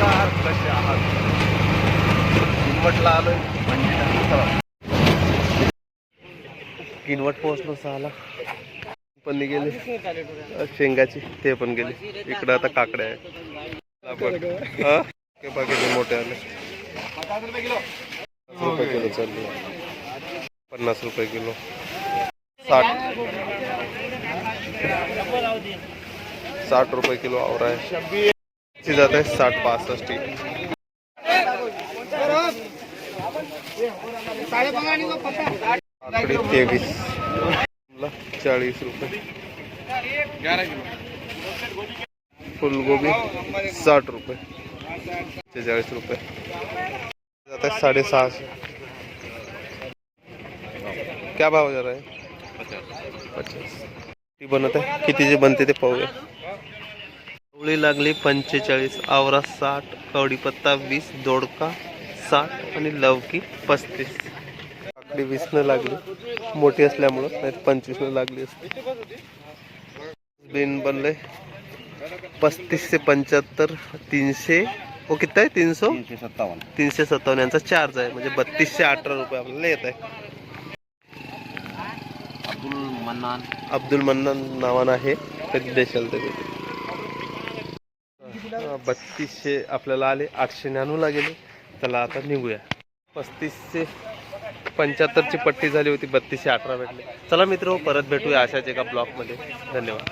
नमस्कार कसे आहात किनवटला आलोय म्हणजे किनवट पोहोचलो सहाला. पण गेले शेंगाची ते पण गेले. इकडं आता काकड्या आहे आपण मोठे आले. पन्नास रुपये किलो चालले. पन्नास रुपये किलो. साठ. साठ रुपये किलो आवरा आहे. ये ज़्यादा है साठ पासठ की तेईस चालीस रुपये फुल गोभी साठ रुपये चालीस रुपये जाता है साढ़े सात क्या भाव जा रहा है? पचास। पचास। बनत आहे बनते थे पाहूया कवळी लागली पंचेचाळीस आवरा साठ कवडीपत्ता वीस दोडका साठ आणि लवकी पस्तीस. काकडी वीसनं लागली. मोठी असल्यामुळं नाही पंचवीसनं लागली असते. बिन बनले. पस्तीस ते पंच्याहत्तर तीनशे ओ किती आहे? तीनशे? तीनशे सत्तावन्न. तीनशे सत्तावन्न. यांचा चार्ज आहे. म्हणजे बत्तीसशे अठरा रुपये आपल्याला येत आहे. अब्दुल मन्नान. अब्दुल मन्नान नावानं आहे. कधी देशाल ते बत्तीसशे आपल्याला आले आठशे न्यानूला गेले. त्याला आता निघूया. पस्तीसशे पंच्याहत्तरची पट्टी झाली होती बत्तीसशे अठरा भेटले. चला मित्र परत भेटूया अशाच एका ब्लॉकमध्ये. धन्यवाद.